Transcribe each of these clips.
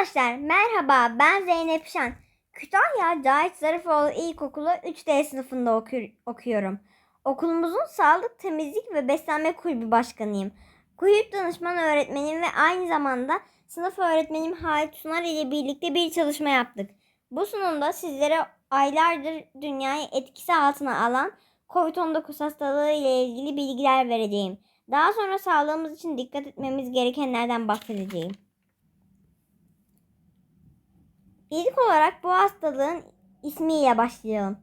Arkadaşlar merhaba ben Zeynep Şen. Kütahya Cahit Zarifoğlu İlkokulu 3D sınıfında oku- okuyorum. Okulumuzun sağlık, temizlik ve beslenme kulübü başkanıyım. Kulüp danışman öğretmenim ve aynı zamanda sınıf öğretmenim Halit Sunar ile birlikte bir çalışma yaptık. Bu sunumda sizlere aylardır dünyayı etkisi altına alan COVID-19 hastalığı ile ilgili bilgiler vereceğim. Daha sonra sağlığımız için dikkat etmemiz gerekenlerden bahsedeceğim. İlk olarak bu hastalığın ismiyle başlayalım.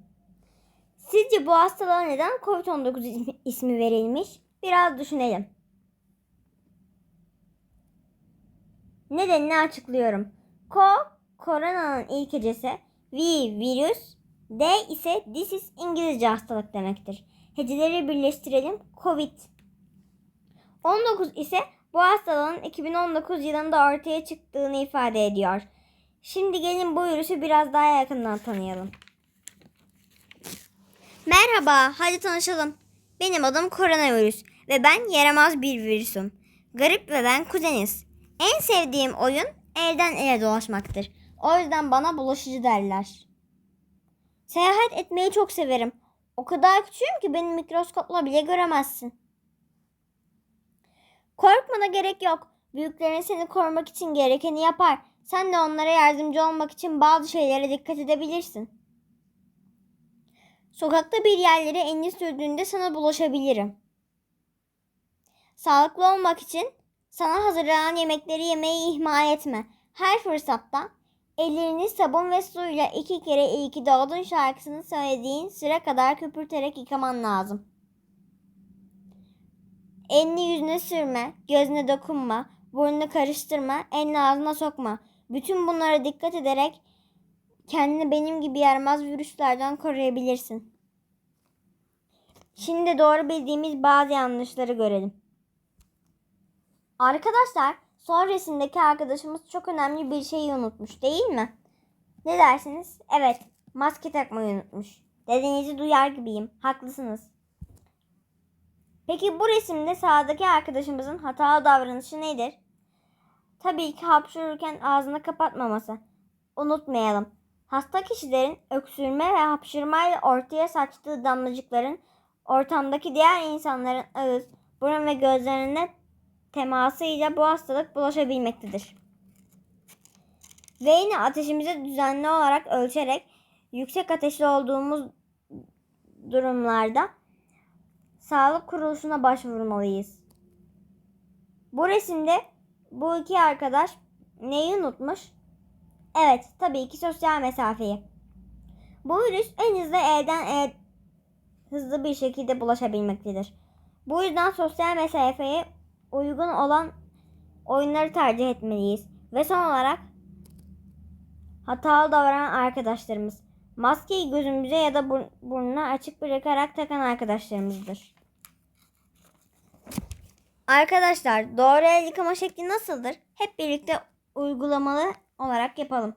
Sizce bu hastalığa neden COVID-19 ismi, verilmiş? Biraz düşünelim. Nedenini açıklıyorum. Ko, koronanın ilk hecesi. V, virüs. D ise disease İngilizce hastalık demektir. Heceleri birleştirelim. Covid. 19 ise bu hastalığın 2019 yılında ortaya çıktığını ifade ediyor. Şimdi gelin bu virüsü biraz daha yakından tanıyalım. Merhaba, hadi tanışalım. Benim adım koronavirüs ve ben yaramaz bir virüsüm. Garip ve ben kuzeniz. En sevdiğim oyun elden ele dolaşmaktır. O yüzden bana bulaşıcı derler. Seyahat etmeyi çok severim. O kadar küçüğüm ki beni mikroskopla bile göremezsin. Korkmana gerek yok. Büyüklerin seni korumak için gerekeni yapar. Sen de onlara yardımcı olmak için bazı şeylere dikkat edebilirsin. Sokakta bir yerlere elini sürdüğünde sana bulaşabilirim. Sağlıklı olmak için sana hazırlanan yemekleri yemeyi ihmal etme. Her fırsatta ellerini sabun ve suyla iki kere iyi ki doğdun şarkısını söylediğin süre kadar köpürterek yıkaman lazım. Elini yüzüne sürme, gözüne dokunma, burnunu karıştırma, elini ağzına sokma. Bütün bunlara dikkat ederek kendini benim gibi yaramaz virüslerden koruyabilirsin. Şimdi doğru bildiğimiz bazı yanlışları görelim. Arkadaşlar, son resimdeki arkadaşımız çok önemli bir şeyi unutmuş değil mi? Ne dersiniz? Evet, maske takmayı unutmuş. Dediğinizi duyar gibiyim. Haklısınız. Peki bu resimde sağdaki arkadaşımızın hatalı davranışı nedir? Tabii ki hapşırırken ağzını kapatmaması. Unutmayalım. Hasta kişilerin öksürme ve hapşırmayla ortaya saçtığı damlacıkların ortamdaki diğer insanların ağız, burun ve gözlerine temasıyla bu hastalık bulaşabilmektedir. Ve yine ateşimizi düzenli olarak ölçerek yüksek ateşli olduğumuz durumlarda sağlık kuruluşuna başvurmalıyız. Bu resimde bu iki arkadaş neyi unutmuş? Evet, tabii ki sosyal mesafeyi. Bu virüs en hızlı elden ele hızlı bir şekilde bulaşabilmektedir. Bu yüzden sosyal mesafeye uygun olan oyunları tercih etmeliyiz. Ve son olarak hatalı davranan arkadaşlarımız. Maskeyi gözümüze ya da bur- burnuna açık bırakarak takan arkadaşlarımızdır. Arkadaşlar doğru el yıkama şekli nasıldır? Hep birlikte uygulamalı olarak yapalım.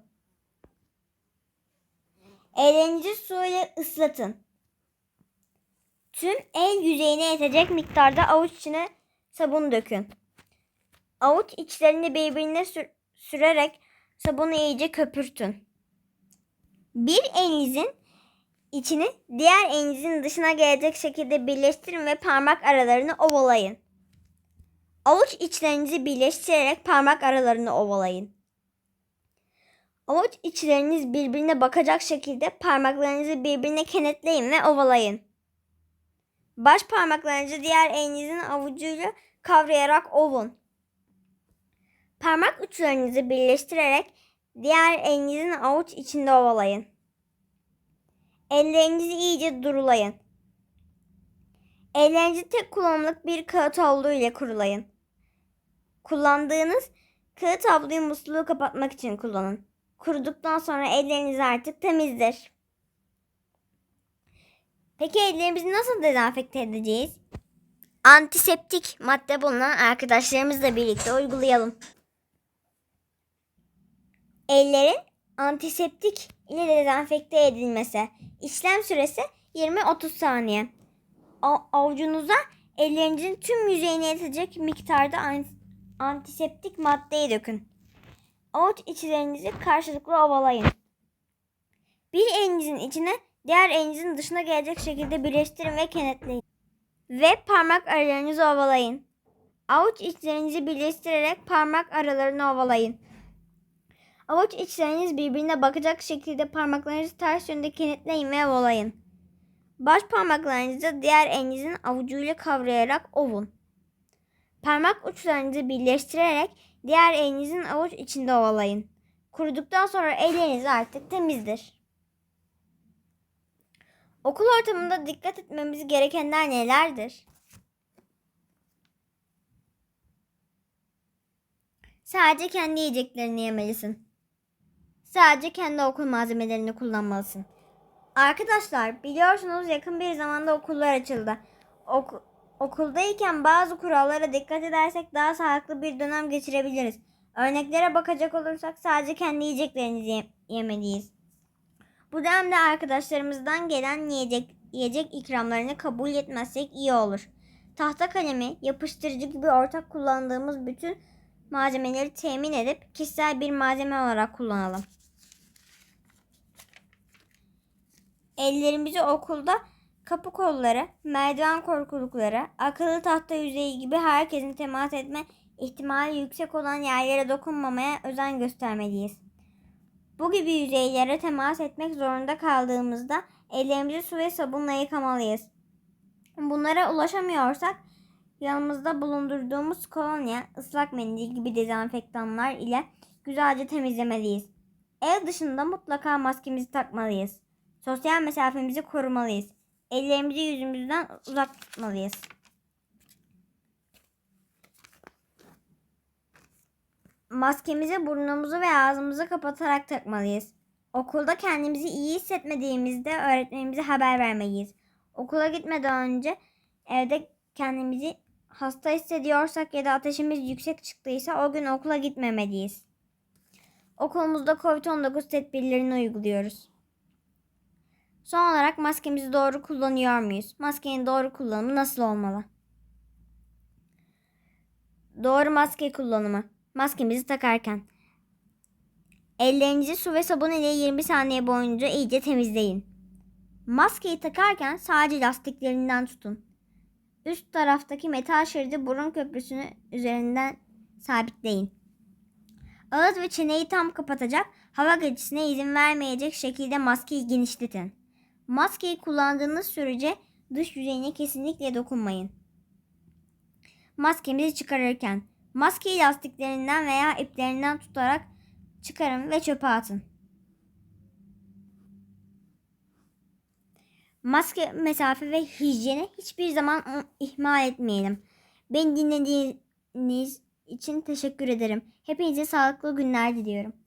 Ellerinizi su ile ıslatın. Tüm el yüzeyine yetecek miktarda avuç içine sabun dökün. Avuç içlerini birbirine sür- sürerek sabunu iyice köpürtün. Bir elinizin içini diğer elinizin dışına gelecek şekilde birleştirin ve parmak aralarını ovalayın. Avuç içlerinizi birleştirerek parmak aralarını ovalayın. Avuç içleriniz birbirine bakacak şekilde parmaklarınızı birbirine kenetleyin ve ovalayın. Baş parmaklarınızı diğer elinizin avucuyla kavrayarak ovun. Parmak uçlarınızı birleştirerek diğer elinizin avuç içinde ovalayın. Ellerinizi iyice durulayın. Ellerinizi tek kullanımlık bir kağıt havlu ile kurulayın. Kullandığınız kağıt havluyu musluğu kapatmak için kullanın. Kuruduktan sonra elleriniz artık temizdir. Peki ellerimizi nasıl dezenfekte edeceğiz? Antiseptik madde bulunan arkadaşlarımızla birlikte uygulayalım. Ellerin antiseptik ile dezenfekte edilmesi. İşlem süresi 20-30 saniye. Avucunuza ellerinizin tüm yüzeyine yetecek miktarda an- antiseptik maddeyi dökün. Avuç içlerinizi karşılıklı ovalayın. Bir elinizin içine diğer elinizin dışına gelecek şekilde birleştirin ve kenetleyin. Ve parmak aralarınızı ovalayın. Avuç içlerinizi birleştirerek parmak aralarını ovalayın. Avuç içleriniz birbirine bakacak şekilde parmaklarınızı ters yönde kenetleyin ve ovalayın. Baş parmaklarınızı diğer elinizin avucuyla kavrayarak ovun. Parmak uçlarınızı birleştirerek diğer elinizin avuç içinde ovalayın. Kuruduktan sonra elleriniz artık temizdir. Okul ortamında dikkat etmemiz gerekenler nelerdir? Sadece kendi yiyeceklerini yemelisin. Sadece kendi okul malzemelerini kullanmalısın. Arkadaşlar biliyorsunuz yakın bir zamanda okullar açıldı. Ok- okuldayken bazı kurallara dikkat edersek daha sağlıklı bir dönem geçirebiliriz. Örneklere bakacak olursak sadece kendi yiyeceklerimizi ye- yemeliyiz. Bu dönemde arkadaşlarımızdan gelen yiyecek, yiyecek ikramlarını kabul etmezsek iyi olur. Tahta kalemi, yapıştırıcı gibi ortak kullandığımız bütün malzemeleri temin edip kişisel bir malzeme olarak kullanalım. Ellerimizi okulda kapı kolları, merdiven korkulukları, akıllı tahta yüzeyi gibi herkesin temas etme ihtimali yüksek olan yerlere dokunmamaya özen göstermeliyiz. Bu gibi yüzeylere temas etmek zorunda kaldığımızda ellerimizi su ve sabunla yıkamalıyız. Bunlara ulaşamıyorsak yanımızda bulundurduğumuz kolonya, ıslak mendil gibi dezenfektanlar ile güzelce temizlemeliyiz. Ev dışında mutlaka maskemizi takmalıyız. Sosyal mesafemizi korumalıyız. Ellerimizi yüzümüzden uzak tutmalıyız. Maskemizi burnumuzu ve ağzımızı kapatarak takmalıyız. Okulda kendimizi iyi hissetmediğimizde öğretmenimize haber vermeliyiz. Okula gitmeden önce evde kendimizi hasta hissediyorsak ya da ateşimiz yüksek çıktıysa o gün okula gitmemeliyiz. Okulumuzda COVID-19 tedbirlerini uyguluyoruz. Son olarak maskemizi doğru kullanıyor muyuz? Maskenin doğru kullanımı nasıl olmalı? Doğru maske kullanımı. Maskemizi takarken. Ellerinizi su ve sabun ile 20 saniye boyunca iyice temizleyin. Maskeyi takarken sadece lastiklerinden tutun. Üst taraftaki metal şeridi burun köprüsünü üzerinden sabitleyin. Ağız ve çeneyi tam kapatacak, hava geçişine izin vermeyecek şekilde maskeyi genişletin. Maskeyi kullandığınız sürece dış yüzeyine kesinlikle dokunmayın. Maskemizi çıkarırken maskeyi lastiklerinden veya iplerinden tutarak çıkarın ve çöpe atın. Maske, mesafe ve hijyeni hiçbir zaman ihmal etmeyelim. Beni dinlediğiniz için teşekkür ederim. Hepinize sağlıklı günler diliyorum.